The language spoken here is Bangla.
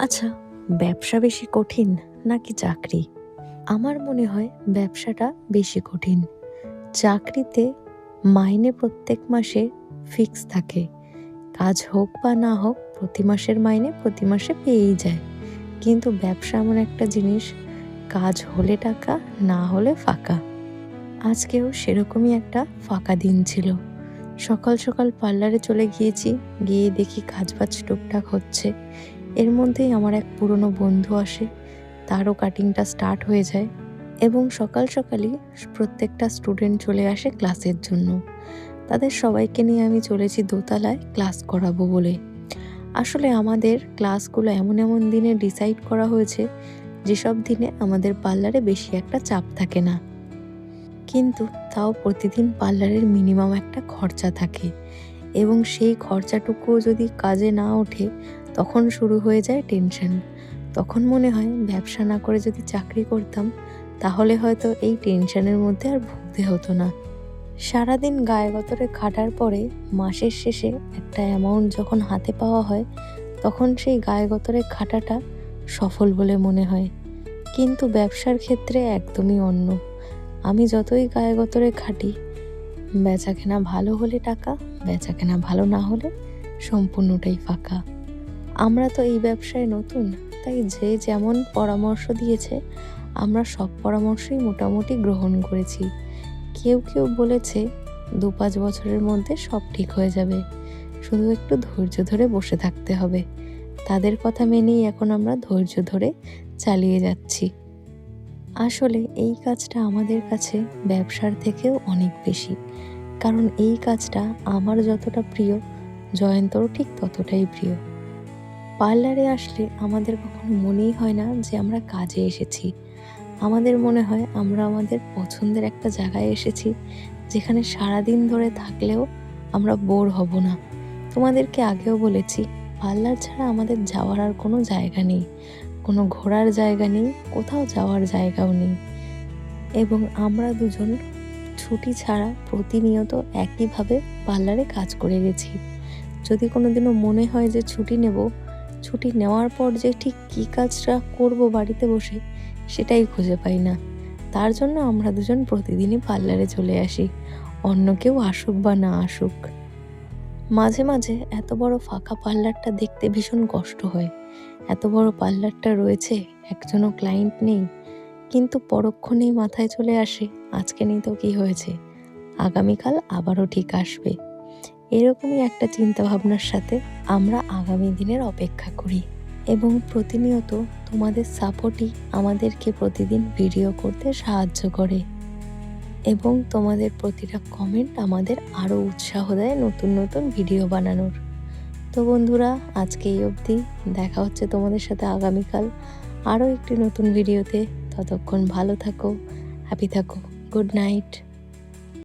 আচ্ছা ব্যবসা বেশি কঠিন নাকি চাকরি? আমার মনে হয় ব্যবসাটা বেশি কঠিন। চাকরিতে মাইনে প্রত্যেক মাসে ফিক্স থাকে। কাজ হোক বা না হোক, প্রতি মাসের মাইনে প্রতি মাসে পেয়েই যায়। কিন্তু ব্যবসা এমন একটা জিনিস, কাজ হলে টাকা, না হলে ফাঁকা। আজকেও সেরকমই একটা ফাঁকা দিন ছিল। সকাল সকাল পার্লারে চলে গিয়েছি, গিয়ে দেখি কাজ বাজ টুকটাক হচ্ছে। এর মধ্যেই আমার এক পুরনো বন্ধু আসে। তারও কাটিংটা স্টার্ট হয়ে যায় এবং সকাল সকালই প্রত্যেকটা স্টুডেন্ট চলে আসে ক্লাসের জন্য। তাদের সবাইকে নিয়ে আমি চলেছি দোতলায় ক্লাস করাবো বলে। আসলে আমাদের ক্লাসগুলো এমন এমন দিনে ডিসাইড করা হয়েছে, যেসব দিনে আমাদের পার্লারে বেশি একটা চাপ থাকে না। কিন্তু তাও প্রতিদিন পার্লারের মিনিমাম একটা খরচা থাকে। এবং সেই খরচাটুকুও যদি কাজে না ওঠে, তখন শুরু হয়ে যায় টেনশন। তখন মনে হয় ব্যবসা না করে যদি চাকরি করতাম, তাহলে হয়তো এই টেনশনের মধ্যে আর ভুগতে হতো না। সারাদিন গায়ে গতরে খাটার পরে মাসের শেষে একটা অ্যামাউন্ট যখন হাতে পাওয়া হয়, তখন সেই গায়ে গতরে খাটাটা সফল বলে মনে হয়। কিন্তু ব্যবসার ক্ষেত্রে একদমই অন্য। আমি যতই গায়ে গতরে খাটি বেচা কেনা ভালো হলে টাকা বেচা কেনা ভালো না হলে সম্পূর্ণটাই ফাঁকা। আমরা তো এই ব্যবসায় নতুন, তাই যে যেমন পরামর্শ দিয়েছে, আমরা সব পরামর্শই মোটামুটি গ্রহণ করেছি। কেউ কেউ বলেছে দু পাঁচ বছরের মধ্যে সব ঠিক হয়ে যাবে। শুধু একটু ধৈর্য ধরে বসে থাকতে হবে। তাদের কথা মেনেই এখন আমরা ধৈর্য ধরে চালিয়ে যাচ্ছি। আসলে এই কাজটা আমাদের কাছে ব্যবসার থেকেও অনেক বেশি। কারণ এই কাজটা আমার যতটা প্রিয়, জয়ন্তরও ঠিক ততটাই প্রিয়। পার্লারে আসলে আমাদের কখনো মনেই হয় না যে আমরা কাজে এসেছি। আমাদের মনে হয় আমরা আমাদের পছন্দের একটা জায়গায় এসেছি, যেখানে সারাদিন ধরে থাকলেও আমরা বোর হব না। তোমাদেরকে আগেও বলেছি, পার্লার ছাড়া আমাদের যাওয়ার আর কোনো জায়গা নেই। কোনো ঘোরার জায়গা নেই, কোথাও যাওয়ার জায়গাও নেই। এবং আমরা দুজন ছুটি ছাড়া প্রতিনিয়ত একইভাবে পার্লারে কাজ করে গেছি। যদি কোনো দিনও মনে হয় যে ছুটি নেব, ছুটি নেওয়ার পর যে ঠিক কী কাজটা করব বাড়িতে বসে, সেটাই খুঁজে পাই না। তার জন্য আমরা দুজন প্রতিদিনই পার্লারে চলে আসি। অন্য কেউ আসুক বা না আসুক। মাঝে মাঝে এত বড় ফাঁকা পার্লারটা দেখতে ভীষণ কষ্ট হয়। এত বড় পার্লারটা রয়েছে, একজনও ক্লায়েন্ট নেই। কিন্তু পরক্ষণেই মাথায় চলে আসে, আজকে নেই তো কী হয়েছে? আগামীকাল আবারও ঠিক আসবে। এরকমই একটা চিন্তা ভাবনার সাথে আমরা আগামী দিনের অপেক্ষা করি এবং প্রতিনিয়ত তোমাদের সাপোর্টই আমাদেরকে প্রতিদিন ভিডিও করতে সাহায্য করে। এবং তোমাদের প্রতিটা কমেন্ট আমাদের আরও উৎসাহ দেয় নতুন নতুন ভিডিও বানানোর। তো বন্ধুরা, আজকে এই অবধি দেখা হচ্ছে তোমাদের সাথে আগামীকাল আরও একটি নতুন ভিডিওতে ততক্ষণ ভালো থাকো হ্যাপি থাকো গুড নাইট